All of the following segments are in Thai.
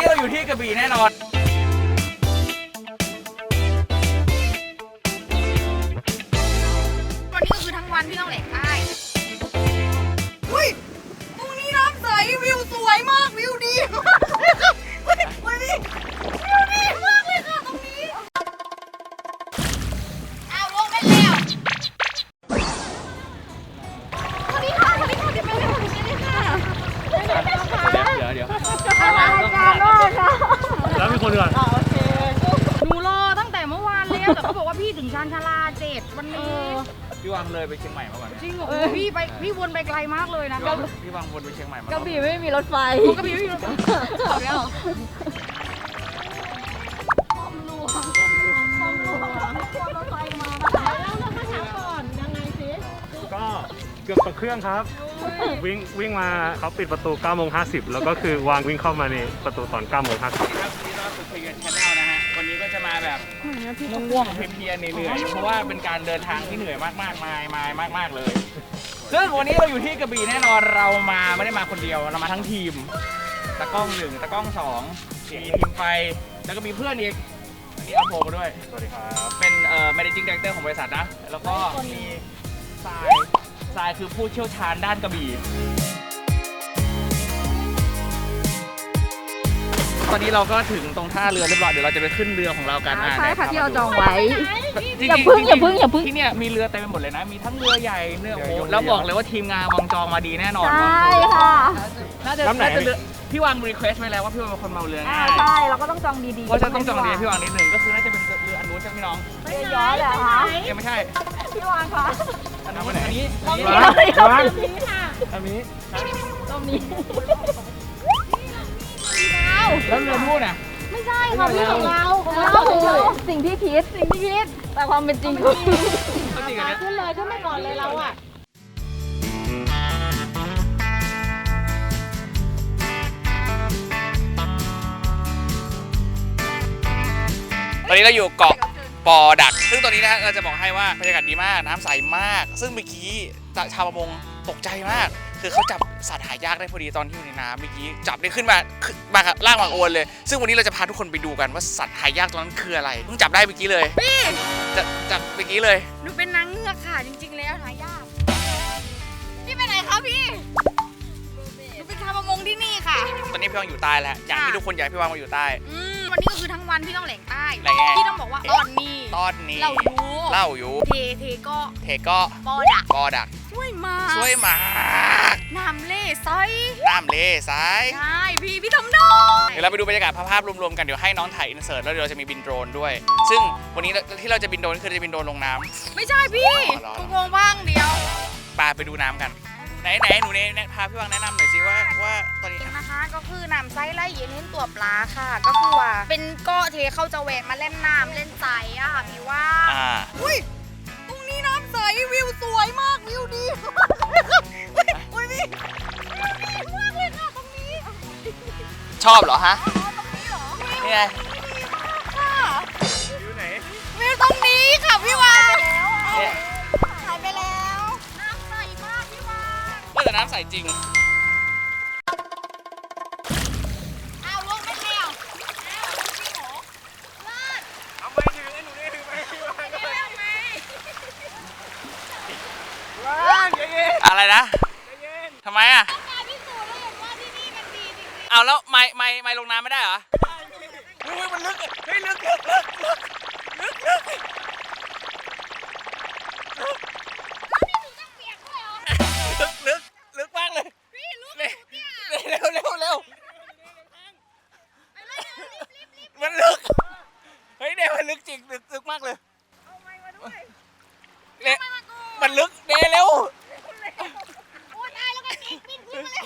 นี้เราอยู่ที่กระบี่แน่นอน วันนี้ก็คือทั้งวันที่ต้องแหลกใต้อุ้ยตรงนี้น้ำใสวิวสวยมากวิวดีมาก แล้วแต่เขาบอกว่าพี่ถึงชานชาลาเจ็ดวันนี้พี่วังเลยไปเชียงใหม่มาก่อนจริงเหรอพี่ไปพี่วนไปไกลมากเลยนะพี่วังพี่วังวนไปเชียงใหม่มากระบี่ไม่มีรถไฟกระบี่ไม่มีรถขับแล้วเหรอก็เกือบตกเครื่องครับ วิ่งวิ่งมาเขาปิดประตู9โมง50 แล้วก็คือวางวิ่งเข้ามาในประตูตอน9โมงครับวันนี้เราสุดเพลียนชาแนลนะฮะ วันนี้ก็จะมาแบบง่วงๆเพลียๆเหนื่อยๆเพราะว่าเป็นการเดินทางที่เหนื่อยมากๆมายมายมาก ๆเลย ซึ่งวันนี้เราอยู่ที่กระบี่แน่นอนเรามาไม่ได้มาคนเดียวเรามาทั้งทีมตะกล้องหนึ่งตะกล้องสองมีทีมไฟแล้วก็มีเพื่อนอีกอันนี้เอาโพมาด้วย50สวัสดีครับ เป็นเอ่อ managing director ของบริษัทนะ แล้วก็มีทรายทรายคือผู้เชี่ยวชาญด้านกระบี่ ตอนนี้เราก็ถึงตรงท่าเรือเรียบร้อยเดี๋ยวเราจะไปขึ้นเรือของเรากันอ่ใช่ค่ะได้ที่เราพจองไว้ จริอย่าพึ่งอย่าพึ่งอย่าพึ่ง ที่เนี่ยมีเรือเต็มไปหมดเลยนะ มีทั้งเรือใหญ่เรือโอ้แล้วบอกเลยว่าทีมงานวางจองมาดีแน่นอนใช่ค่ะน่าจะน่าจะเรือพี่วางรีเควสไว้แล้วว่าพี่วางเป็นคนเมาเรืออ่าง่ายใช่เราก็ต้องจองดีๆเพราะฉะนั้นต้องจองเรือพี่วางนิดหนึ่งก็คือน่าจะเป็นเรืออันนู้นใช่ไหมพี่น้องเรือย้อยเหรอคะยังไม่ใช่พี่วางคะอันนู้นอันนี้ตรงอันนี้นี้ ตรงนี้ ค่ะอันนี้ตรงนี้แล้วเรือนู่นน่ะ ไม่ใช่ค่ะพี่ของเราของเราคือสิ่งที่คิดสิ่งที่คิด แต่ความเป็นจริงคือเขาจริงกันเนี่ย ขึ้นเลยขึ้นไปก่อนเลยเราอะ ตอนนี้เราอยู่เกาะปอดัก ซึ่งตอนนี้นะฮะเราจะบอกให้ว่าบรรยากาศดีมาก น้ำใสมาก ซึ่งเมื่อกี้ชาวประมงตกใจมาก คือเขาจับสัตว์หายากได้พอดีตอนที่อยู่ในน้ำเมื่อกี้จับได้ขึ้นมาขึ้นมาครับล่างมาโอนเลย ซึ่งวันนี้เราจะพาทุกคนไปดูกันว่าสัตว์หายากตัวนั้นคืออะไรเพิ่งจับได้เมื่อกี้เลยพี่จะจับเมื่อกี้เลย หนูเป็นนางเงือกค่ะจริงๆแล้วหายาก พี่ไปไหนคะพี่หนูเป็นชาวประมงที่นี่ค่ะ ตอนนี้พี่วังอยู่ใต้แล้ว อย่างที่ทุกคนอยากให้พี่วังมาอยู่ใต้ อืมวันนี้ก็คือทั้งวันที่ต้องแหลงใต้ แหล่งไง พี่ต้องบอกว่าตอนนี้ ตอนนี้เราอยู่เล่าอยู่เทเทก็เทก็ปอดักปอดักช่วยมากช่วยหมากน้ำเล่ซอยน้ำเลซ้ายใช่พี่พี่ทำได้เดี๋ยวเราไปดูบรรยากาศภาพรวมๆกันเดี๋ยวให้น้องถ่ายอินเสิร์ตแล้วเดี๋ยวเราจะมีบินโดรนด้วย ซึ่งวันนี้ที่เราจะบินโดรนคือเราจะบินโดรนลงน้ำไม่ใช่พี่เหรอทุกวงว่างเดียวปาไปดูน้ำกัน ไหนไหนหนูเนแนะพาพี่วังแนะนำหน่อยสิว่าว่าตอนนี้ นะคะ ก็คือน้ำไซไล่เย็นเล่นตัวปลาค่ะ ก็คือว่าเป็นเกาะเทเขาจะแหวกมาเล่นน้ำเล่นใจอะค่ะพี่ว่าอ่า อุ้ยตรงนี้น้ำใสวิวสวยมากวิวดีมากเลยค่ะเฮ้ยอุ้ยพี่วิวดีมากเลยค่ะตรงนี้ชอบเหรอฮะอ๋อตรงนี้เหรอนี่ไงค่ะอยู่ไหนวิวตรงนี้ค่ะพี่วานเนี่ยห แต่น้ำใสจริง เอาลงไปแล้วแล้วจริงเหรอลาดเอาไปถือไอ้หนูนี่ถือไปพี่วางไปแล้วไหมวางใจเย็นอะไรนะใจเย็นทำไมอะการพิสูจน์แล้วเห็นว่าที่นี่มันดีจริงๆ เอาแล้วไม่ไม่ไม่ลงน้ำไม่ได้เหรอ เฮ้ยมันลึกเฮ้ยลึกลึกลึกลึกลึก ลึกจริงลึกลึกมากเลย เอาไม้มาด้วยเนี่ยไม้มากูมันลึกเดเร็วโอ้ยตายแล้วก็ปีนปีนขึ้นมาเลย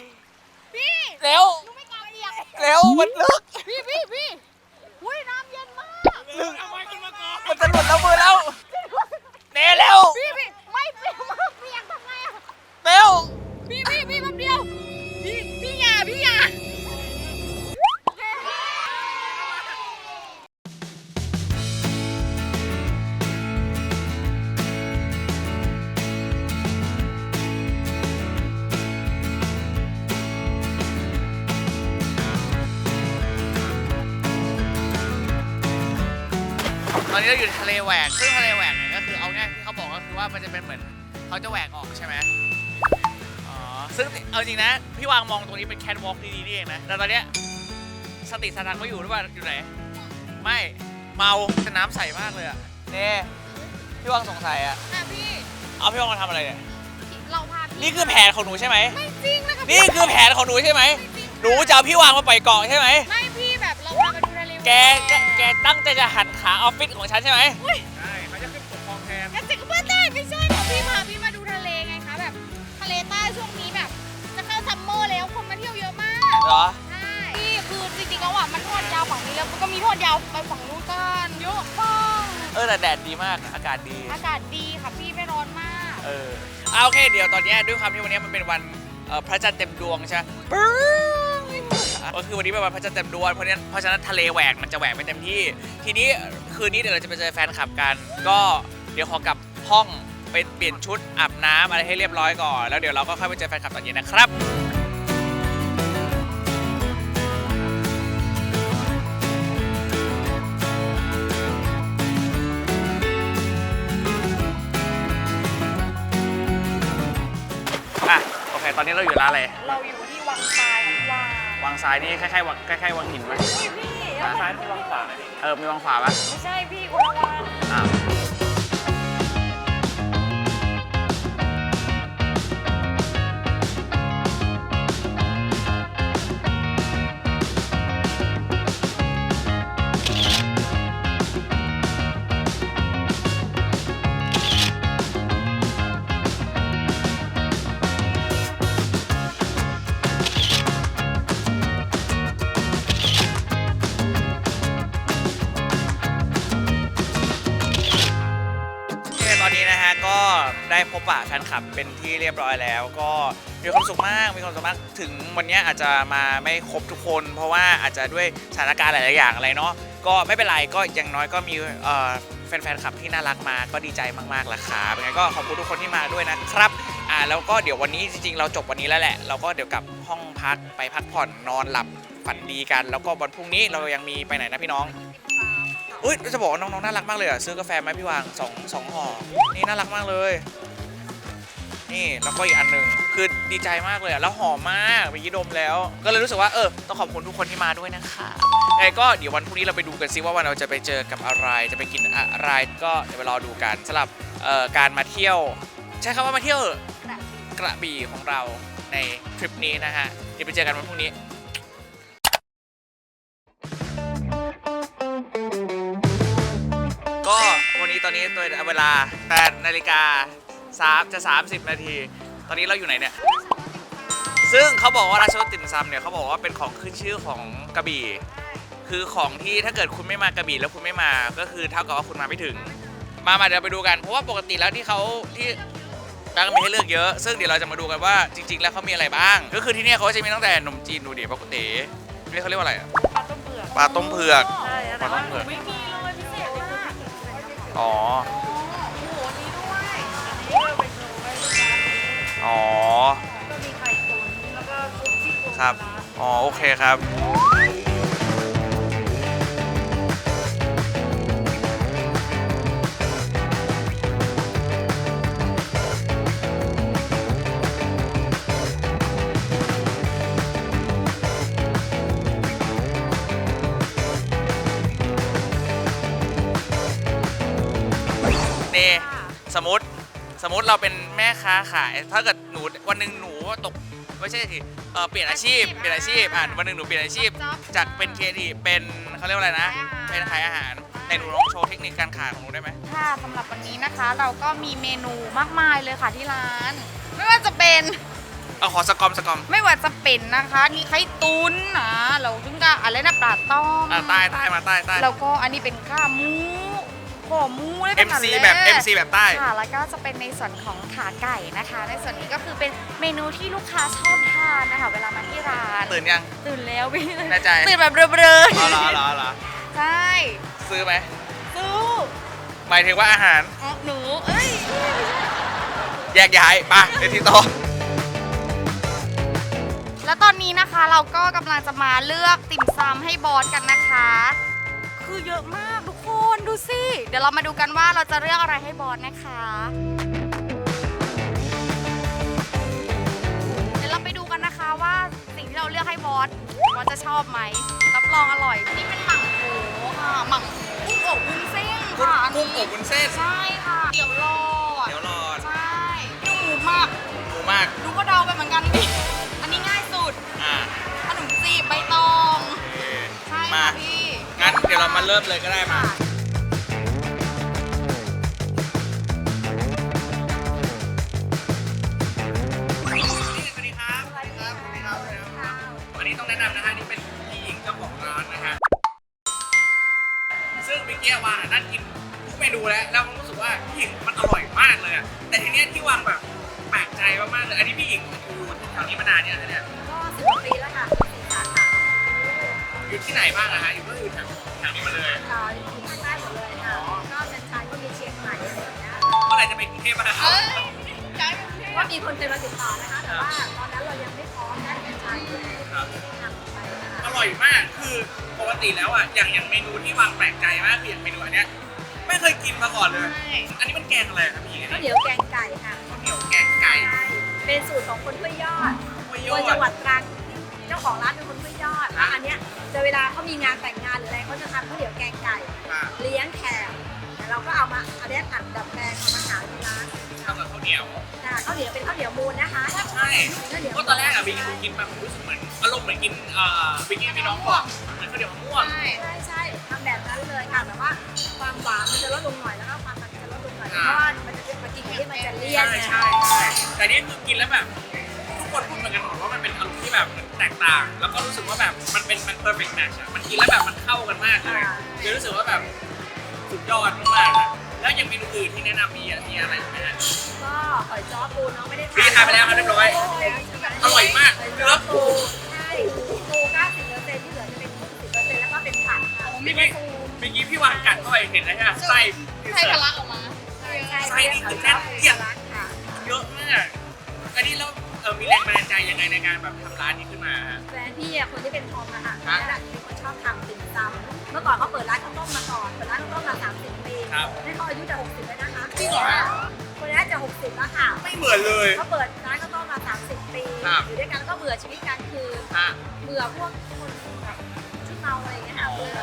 พี่เร็วหนูไม่กล้าเปียกเร็วมันลึก พี่พี่พี่อุ้ยน้ำเย็นมากลึกมันจะหลุดแล้วมือแล้วเดเร็วพี่พี่ไม่เปียกมากเปียกทำไงอะเร็วพี่พี่พี่แป๊ นนี้เราอยู่ทะเลแหวกซึ่งทะเลแหวกเนี่ยก็คือเอาง่ายที่เขาบอกก็คือว่ามันจะเป็นเหมือนเขาจะแหวกออกใช่ไหมอ๋อ ซึ่งเอาจริงนะ พี่วางมองตรงนี้เป็นแคทวอล์กดีๆนี่เองนะ แต่ตอนเนี้ยสติสตังค์ไม่อยู่หรือเปล่าอยู่ไหน ไม่เมาแต่น้ำใสมากเลยอะเน่พี่วางสงสัยอะอะพี่ เอาพี่วางมาทำอะไรเนี่ย เราพาพี่นี่คือแผนของหนูใช่ไหม ไม่จริงนะคะนี่คือแผนของหนูใช่ไหมหนูจะเอาพี่วางมาปล่อยเกาะใช่ไหม ไม่ แกแกแกตั้งใจจะหันขาออฟฟิศของฉันใช่ไหมใช่เขาจะขึ้นปกครองแทนกระจิกก็ไม่ได้ไม่ใช่ค่ะพี่พาพี่มาดูทะเลไงคะแบบทะเลใต้ช่วงนี้แบบ จะเข้าซัมเมอร์แล้วคนมาเที่ยวเยอะมาก เหรอ ใช่พี่คือจริงๆแล้วอะมันทอดยาวฝั่งนี้แล้วมันก็มีทอดยาวไปฝั่งนู้นกันเยอะมากเออแต่แดดดีมากอากาศดี อากาศดีค่ะพี่ไม่ร้อนมาก เออเอาโอเค เดี๋ยวตอนเนี้ยด้วยความที่วันเนี้ยมันเป็นวันเอ่อพระจันทร์เต็มดวงใช่ไหมปึ้ง ก็คือวันนี้เป็นวันพระจันทร์เต็มดวงเพราะฉะนั้นเพราะฉะนั้นทะเลแหวกมันจะแหวกไม่เต็มที่ ทีนี้คืนนี้เดี๋ยวเราจะไปเจอแฟนคลับกัน ก็เดี๋ยวขอกลับห้องไปเปลี่ยนชุดอาบน้ำอะไรให้เรียบร้อยก่อน แล้วเดี๋ยวเราก็ค่อยไปเจอแฟนคลับตอนเย็นนะครับ อะโอเค ตอนนี้เราอยู่ร้านอะไร เราอยู่ที่วังทรายวัง วังซ้ายนี่คล้ายๆวังคล้ายๆวังหินไหมพี่พี่ซ้ายที่วางขวานะนี่เออมีวังขวาปะไม่ใช่พี่คนละวังอ่าโได้พบปะแฟนคลับเป็นที่เรียบร้อยแล้ว ก็มีความสุขมากมีความสุขมากถึงวันนี้อาจจะมาไม่ครบทุกคน เพราะว่าอาจจะด้วยสถานการณ์หลายๆอย่างอะไรเนาะก็ไม่เป็นไรก็อย่างน้อยก็มีแฟนๆคลับที่น่ารักมาก็ดีใจมากๆละครับยังไงก็ขอบคุณทุกคนที่มาด้วยนะครับอ่าแล้วก็เดี๋ยววันนี้จริงๆ เราจบวันนี้แล้วแหละ เราก็เดี๋ยวกลับห้องพักไปพักผ่อนนอนหลับฝันดีกัน แล้วก็วันพรุ่งนี้เรายังมีไปไหนนะพี่น้อง อุ้ยจะบอกว่าน้องๆน่ารักมากเลยอะซื้อกาแฟไหมพี่วางสองสองห่อนี่น่ารักมากเลย นี่แล้วก็อีกอันหนึ่งคือดีใจมากเลยอะแล้วหอมมากไปยี่ดมแล้ว ก็เลยรู้สึกว่าเออต้องขอบคุณทุกคนที่มาด้วยนะคะไงก็เดี๋ยววันพรุ่งนี้เราไปดูกันซิว่าวันเราจะไปเจอกับอะไรจะไปกินอะไรก็เดี๋ยวไปรอดูกันสำหรับการมาเที่ยว ใช้คำว่ามาเที่ยวกระบี่ของเราในทริปนี้นะฮะเดี๋ยวไปเจอกันวันพรุ่งนี้ ก็วันนี้ตอนนี้ตัวเวลา8นาฬิกา3จะ 30 นาที ตอนนี้เราอยู่ไหนเนี่ย ซึ่งเขาบอกว่าราชรสติ่มซำเนี่ยเขาบอกว่าเป็นของขึ้นชื่อของกระบี่ คือของที่ถ้าเกิดคุณไม่มากระบี่แล้วคุณไม่มา ก็คือเท่ากับว่าคุณมาไม่ถึง มามาเดี๋ยวไปดูกัน เพราะว่าปกติแล้วที่เขาที่ร้านก็มีให้เลือกเยอะ ซึ่งเดี๋ยวเราจะมาดูกันว่าจริง ๆ แล้วเขามีอะไรบ้าง ก็คือที่เนี่ยเขาจะมีตั้งแต่ขนมจีนดูดิปกตินี่เขาเรียกว่าอะไรอะปลาต้มเผือก ปลาต้มเผือก ใช่ปลาต้มเผือกไม่มีเลยพิเศษมาก อ๋อโอ้โหนี่ด้วย อันนี้เราไปโชว์ไว้ลูกค้าอ๋อ ก็มีไข่ตุ๋นแล้วก็ซุปซี่โครงครับปลาร้าอ๋อ โอเคครับ ติเราเป็นแม่ค้าขาย ถ้าเกิดหนูวันหนึ่งหนูตกไม่ใช่สิเออเปลี่ยนอาชีพเปลี่ยนอาชีพอะวันหนึ่งหนูเปลี่ยนอาชีพจากเป็นเคทีเป็นเขาเรียกว่าอะไรนะเป็นขายอาหารในหนูลองโชว์เทคนิคการขายของหนูได้ไหมค่ะสำหรับวันนี้นะคะ เราก็มีเมนูมากมายเลยค่ะที่ร้าน ไม่ว่าจะเป็นเอาขอสกอมสกอมไม่ว่าจะเป็นนะคะมีไข่ตุ๋นนะเราถึงกับอะไรนะปลาต้ม อ่าใต้ใต้มาใต้ใต้แล้วก็อันนี้เป็นข้าวหมู ข้อหมูอะไรกัน MC แบบ MC แบบใต้ ค่ะแล้วก็จะเป็นในส่วนของขาไก่นะคะ ในส่วนนี้ก็คือเป็นเมนูที่ลูกค้าชอบทานนะคะ เวลามาที่ร้านตื่นยัง ตื่นแล้วพี่แน่ใจ ตื่นแบบเบลออ๋อเหรอเหรอเหรอๆใช่ซื้อไหมสู้หมายถึงว่าอาหาร อ๋อหนูเอ้ยแยกย้ายไปเดี๋ยวที่โต๊ะ แล้วตอนนี้นะคะเราก็กำลังจะมาเลือกติ่มซำให้บอสกันนะคะขคือเยอะมากทุกคน ดูสิ เดี๋ยวเรามาดูกันว่าเราจะเลือกอะไรให้บอสนะคะ เดี๋ยวเราไปดูกันนะคะว่าสิ่งที่เราเลือกให้บอสบอสจะชอบไหมรับรองอร่อย นี่เป็นหมังโหค่ะหมังกุ้งอบวุ้นเส้นค่ะอันกุ้งนี้อบวุ้นเส้นใช่ค่ะเดี๋ยวรอดเดี๋ยวรอใช่ดูมากหมูมากดูก็เดาไปเหมือนกันดิอันนี้ง่ายสุดอ่าขนมจีบใบตอง โอเคใช่มาค่ะพี่ งั้นเดี๋ยวเรามาเริ่มเลยก็ได้มาส ทุกเมนูแล้วแล้วมันรู้สึกว่าพี่หญิงมันอร่อยมากเลยอะแต่ทีเนี้ยที่วางแบบแปลกใจมากๆเลยอันนี้พี่หญิงอยู่แถวนี้มานานเนี่ยงคะเนี่ยก็สิบปีแล้วค่ะสี่สาขาอยู่ที่ไหนบ้างอะฮะอยู่ก็อยู่แถวแถวนี้มาเลยค่ะอยู่ภาคใต้หมดเลยค่ะ ก็เป็นชายก็มีเชียงใหม่อะไรอย่างเงี้ยเมื่อไหร่จะไปกรุงเทพบ้างครับเอ้ยใจมันเท่ว่ามีคนเคยมาติดต่อนะคะ แต่ว่าตอนนั้นเรายังไม่พร้อมได้เป็นชายก็เลยครับทำไปนะคะ อร่อยมากคือปกติแล้วอะอย่างอย่างเมนูที่วาง เคยกินมาก่อนเลยใช่อันนี้มันแกงอะไรครับพี่ข้าวเหนียวแกงไก่ค่ะข้าวเหนียวแกงไก่ใช่เป็นสูตรของคนห้วยยอดห้วยยคอนจังหวัดดตรังเจ้าของร้านเป็นคนห้วยยอดแล้วอันเนี้ยจะเวลาเขามีงานแต่งงานหรืออะไรเขาจะทำข้าวเหนียวแกงไก่ค่ะเลี้ยงแขกแต่เราก็เอามาเอาเนี้ยอัดดับแปลงเอามาขายที่ร้านทำกับข้าวเหนียวค่ะข้าวเหนียวเป็นข้าวเหนียวมูลนะคะใช่เพราะตอนแรกอะบิงกินมาผมรู้สึกเหมือนอารมณ์เหมือนกินเอ่อบิงกินพี่น้องบอกเหมือนข้าวเหนียวมะม่วงใช่ใช่ใช่ทำแบบนั้นเลยค่ะแต่ว่าความหวาน มากินกับที่มันจะเลี่ยนใช่ไงใช่ใช่แต่นี่คือกินแล้วแบบ ทุกคนพูดเหมือนกันหมดว่ามันเป็นอารมณ์ที่แบบเหมือนแตกต่าง แล้วก็รู้สึกว่าแบบมันเป็นมัน perfect match อะมันกินแล้วแบบมันเข้ากันมากเลยเลยรู้สึกว่าแบบสุดยอดมากๆอะแล้วยังเมนูอื่นที่แนะนำมีอะมีอะไรไหมฮะ ก็หอยจ้อปูน้องไม่ได้พี่ทานไปแล้วครับเรียบร้อยอร่อยมากหอยเนื้จ้ออปูปู ใช่ปู90เปอร์เซ็นต์ที่เหลือจะเป็น20เปอร์เซ็นต์แล้วก็เป็นผักค่ะ เมื่อกี้เมื่อกี้พี่วางกัดเข้าไปเห็นแล้วใช่ไหมไส้ที่ใช่เสิทะร์ฟลักออกมาใช่ใช่ไส้นี่คือแน่นเอียดร้านค่ะเยอะมากอันนี้เราเออมีแรงบันดาลใจยังไงในการแบบทำร้านนี้ขึ้นมาฮะ แฟนพี่อะคนที่เป็นทอมอะค่ะฮะนั่นแหละเป็นคนชอบทำติ่มซำเมื่อก่อนเขาเปิดร้านข้าวต้มมาก่อนเปิดร้านข้าวต้มมา30ปีครับนี่เขาอายุจะ60แล้วนะคะจริงเหรอคนนี้จะ60แล้วค่ะไม่เหมือนเลย เขาเปิดร้านข้าวต้มมา30ปีครับ อยู่ด้วยกันแล้วก็เบื่อชีวิตกันคือฮะ เบื่อพวกคนแบบชุดเมาอะไรอย่างเงี้ยค่ะเบื่อ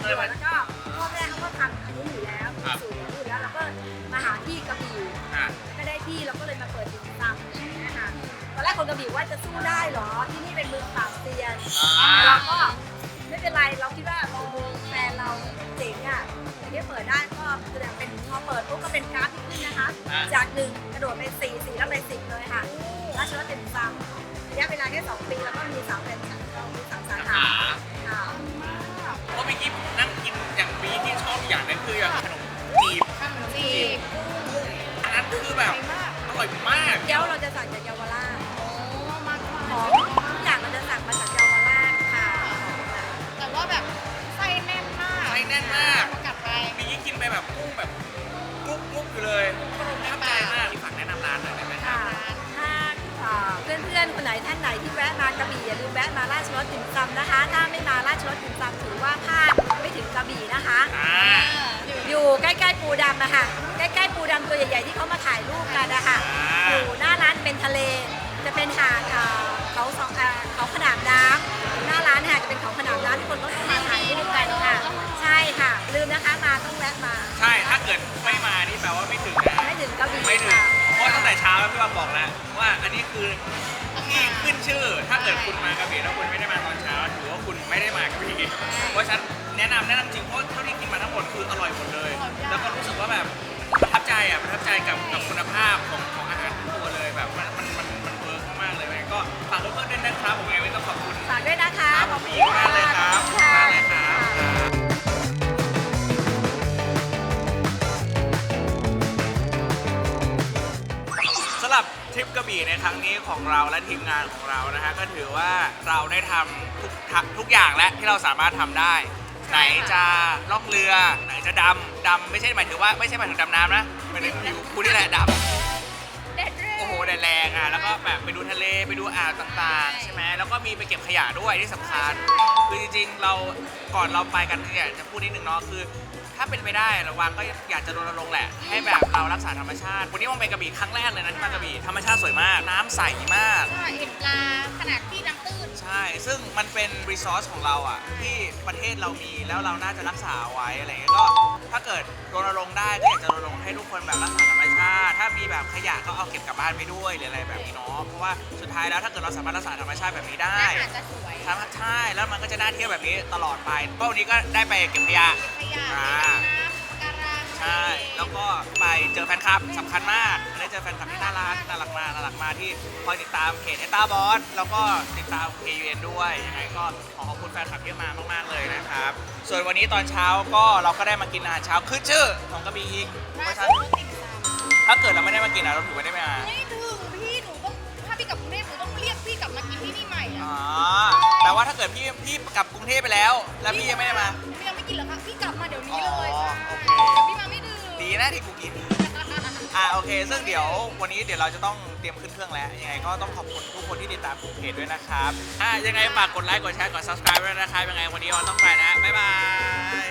เบื่อแล้วก็พ่อแม่เขาก็ทำอันนี้อยู่แล้วครับ สูต ที่เราก็เลยมาเปิดติ่มซำนะคะตอนแรกคนกระบี่ว่าจะสู้ได้เหรอที่นี่เป็นเมืองปราบเซียนอ่าเราก็ไม่เป็นไรเราคิดว่าโอ้โหแฟนเราเจ๋งอะอย่างที่เปิดได้ก็แสดงเป็นพอเปิดปุ๊บก็เป็นกราฟที่ขึ้นนะคะอ่าจากหนึ่งกระโดดไปสี่สี่แล้วไปสิบเลยค่ะราชวัฒน์เป็นซัมระยะเวลาแค่สองปีแล้วก็มีสามเป็นเรามีสามสาขาขาค่ะเพราะเมื่อกี้ผมนั่งกินอย่างมีที่ชอบอย่างหนึงคืออย่างขนมจีบขนมจีบอันนั้นคือแบบอ ร่อยมากเย้าเราจะสั่งจากเยาวราช อันนี้คือที่ขึ้นชื่อ ถ้าเกิดคุณมากระบี่แล้วคุณไม่ได้มาตอนเช้าถือว่าคุณไม่ได้มากระบี่เพราะฉะนันแนะนำแนะนำจริงเพราะเท่าที่กินมาทั้งหมดคืออร่อยหมดเลย แล้วก็รู้สึกว่าแบบประทับใจอะประทับใจกับกับคุณภาพของของอาหารทุกตัวเลยแบบมันมันมันมันเวิร์กมากๆเลยก็ฝากเพื่อนๆด้วยนะครับผมเองก็ต้องขอบคุณฝากด้วยนะคะครับขอบขอบคุคุณณมากเลย กระบี่ในครั้งนี้ของเราและทีมงานของเรานะฮะก็ถือว่าเราได้ทำทุกทะทุกอย่างแล้วที่เราสามารถทำได้ ไหนจะล่องเรือ ไหนจะดำดำไม่ใช่หมายถึงว่าไม่ใช่หมายถึงดำน้ำนะหมายถึงผิวคุณนี่แหละดำ เด็ดเลยโอ้โหแดดแรงอะ แล้วก็แบบไปดูทะเล ไปดูอ่าวต่างๆ ใช่ไหม แล้วก็มีไปเก็บขยะด้วยที่สำคัญ คือจริงๆ เรา ก่อนเราไปกันเนี่ยจะพูดนิดนึงเนาะคือ ถ้าเป็นไปได้ระวังก็อยากจะรณรงค์แหละ ให้แบบเรารักษาธรรมชาติ วันนี้มองไปกระบี่ครั้งแรกเลยนะที่มากระบี่ธรรมชาติสวยมาก น้ำใสมากเห็นปลาขนาดที่น้ำตื้น ใช่ ซึ่งมันเป็นรีซอสของเราอะที่ประเทศเรามีแล้วเราน่าจะรักษาไว้อะไรเงี้ยก็ถ้าเกิดรณรงค์ได้ก็อยากจะรณรงค์ให้ทุกคนแบบรักษาธรรมชาติ ถ้ามีแบบขยะก็เอาเก็บกลับบ้านไปด้วยหรืออะไรแบบนี้เนาะเพราะว่าสุดท้ายแล้วถ้าเกิดเราสามารถรักษาธรรมชาติแบบนี้ได้ อาหารจะสวยใช่ใช่ แล้วมันก็จะน่าเที่ยวแบบนี้ตลอดไปก็วันนี้ก็ได้ไปเก็บขยะ ขยะอ่า น้ำการังใช่ แล้วก็ไปเจอแฟนคลับสำคัญมากได้เจอแฟนคลับที่น่ารักน่ารักมากน่ารักมากที่คอยติดตามเพจเอต้าบอสแล้วก็ติดตาม KUN ด้วยยังไงก็ขอขอบคุณแฟนคลับที่มามากๆเลยนะครับ ส่วนวันนี้ตอนเช้าก็เราก็ได้มากินอาหารเช้าขึ้นชื่อของกระบี่อีกเพราะฉะนั้นดติ่มซถ้าเกิดเราไม่ได้มากินนะเราถือว่าได้ไม่มาไม่ถึง อ๋อะอแต่ว่าถ้าเกิดพี่พี่กลับกรุงเทพไปแล้ว แล้วพี่ยังไม่ได้มา พี่ยังไม่กินเหรอคะพี่กลับมาเดี๋ยวนี้เลยอ๋อใช่โอเคเดี๋ยวพี่มาไม่ดื่มดีนะที่กูกิน อ่าโอเค ซึ่งเดี๋ยววันนี้เดี๋ยวเราจะต้องเตรียมขึ้นเครื่องแล้ว ยังไงก็ต้องขอบคุณทุกคนที่ติดตามเพจด้วยนะครับ อ่ายังไงฝากกดไลค์ กดแชร์ กด subscribe ด้วยนะครับ ยังไงวันนี้เราต้องไปนะ บ๊ายบาย